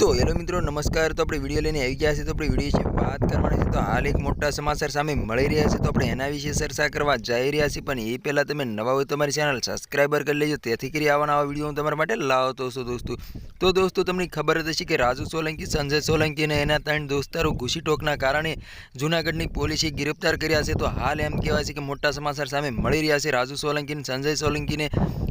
તો હેલો મિત્રો, નમસ્કાર. તો આપણે વીડિયો લઈને આવી ગયા છે તો આપણે વીડિયો વિશે વાત કરવાની છે. તો હાલ એક મોટા સમાચાર સામે મળી રહ્યા છે. તો આપણે એના વિશે ચર્ચા કરવા જઈ રહ્યા છીએ. પણ એ પહેલાં તમે નવા હોય તમારી ચેનલ સબસ્ક્રાઈબર કરી લેજો. તેથી કરી આવા નવા વીડિયો હું તમારા માટે લાવતો છું દોસ્તો. તો દોસ્તો, તમને ખબર જ હશે કે રાજુ સોલંકી, સંજય સોલંકી અને એના ત્રણ દોસ્તારો ઘૂસીટોકના કારણે જૂનાગઢની પોલીસે ગિરફ્તાર કર્યા છે. તો હાલ એમ કહેવાય છે કે મોટા સમાચાર સામે મળી રહ્યા છે. રાજુ સોલંકી અને સંજય સોલંકીને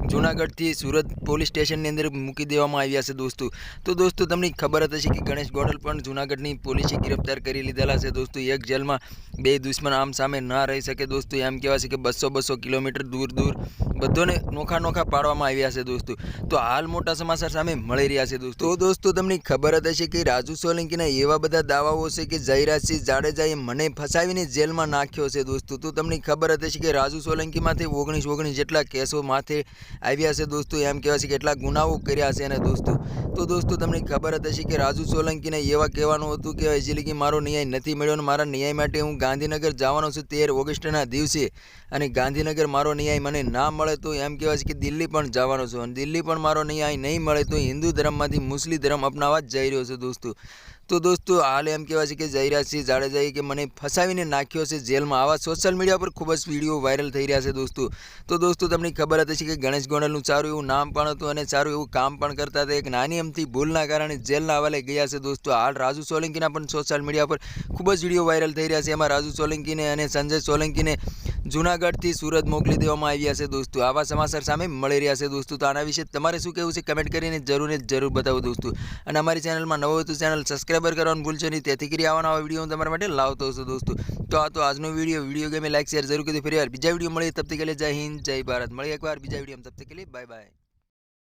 જૂનાગઢથી સુરત પોલીસ સ્ટેશનની અંદર મૂકી દેવામાં આવ્યા છે દોસ્તો. તો દોસ્તો, તમને ખબર જ હશે કે ગણેશ ગોડલ પણ જૂનાગઢની પોલીસે ગિરફ્તાર કરી લીધેલા છે દોસ્તો. એક જેલમાં બે દુશ્મન આમ સામે ના રહી શકે દોસ્તો. એમ કહેવાય છે કે બસો બસો કિલોમીટર દૂર દૂર બધોને નોખા નોખા પાડવામાં આવ્યા છે દોસ્તો. તો હાલ મોટા સમાચાર સામે મળી રહ્યા છે દોસ્તો. તો દોસ્તો, તમને ખબર જ હશે કે રાજુ સોલંકીના એવા બધા દાવાઓ છે કે જયરાજસિંહ જાડેજાએ મને ફસાવીને જેલમાં નાખ્યો છે દોસ્તો. તો તમને ખબર હશે કે રાજુ સોલંકીમાંથી ઓગણીસ ઓગણીસ જેટલા કેસો માથે આવ્યા છે દોસ્તો. એમ કહેવાય છે કે એટલા ગુનાઓ કર્યા છે અને દોસ્તો. તો દોસ્તો, તમને ખબર હશે કે રાજુ સોલંકીને એવા કહેવાનું હતું કે એટલે કે મારો ન્યાય નથી મળ્યો અને મારા ન્યાય માટે હું ગાંધીનગર જવાનો છું તેર ઓગસ્ટના દિવસે. અને ગાંધીનગર મારો ન્યાય મને ના મળે તો એમ કહેવાય છે કે દિલ્હી પણ જવાનો છું. અને દિલ્હી પણ મારો ન્યાય નહીં મળે તો હિન્દુ ધર્મમાંથી મુસ્લિમ ધર્મ અપનાવવા જઈ રહ્યો છું દોસ્તો. તો દોસ્તો, હાલ એમ કહેવાય છે કે જયરાજસિંહ જાડેજાએ કે મને ફસાવીને નાખ્યો છે જેલમાં. આવા સોશિયલ મીડિયા પર ખૂબ જ વીડિયો વાયરલ થઈ રહ્યા છે દોસ્તો. તો દોસ્તો, તમને ખબર હતી કે ગણેશ ગોંડલનું સારું એવું નામ પણ હતું અને સારું એવું કામ પણ કરતા હતા. એક નાની એમથી ભૂલના કારણે જેલના હવાલે ગયા છે દોસ્તો. હાલ રાજુ સોલંકીના પણ સોશિયલ મીડિયા પર ખૂબ જ વીડિયો વાયરલ થઈ રહ્યા છે. એમાં રાજુ સોલંકીને અને સંજય સોલંકીને જૂનાગઢથી સુરત મોકલી દેવામાં આવ્યા છે દોસ્તો. આવા સમાચાર સામે મળી રહ્યા છે દોસ્તો. તો આના વિશે તમારે શું કહેવું છે કમેન્ટ કરીને જરૂર જરૂર બતાવો દોસ્તો. અને અમારી ચેનલમાં નવો તો ચેનલ સબસ્ક્રાઈબર કરવાનું ભૂલશો નહીં. તેથી કરી આવવાના આવા વીડિયો હું તમારા માટે લાવતો છું દોસ્તો. તો આ તો આજનો વીડિયો. વીડિયો ગમે લાઈક, શેર જરૂર કરી ફરી વાર બીજા વીડિયો મળીએ. તબ તક જય હિન્દ, જય ભારત. મળીએ એકવાર બીજા વીડિયો તબ તક બાય બાય.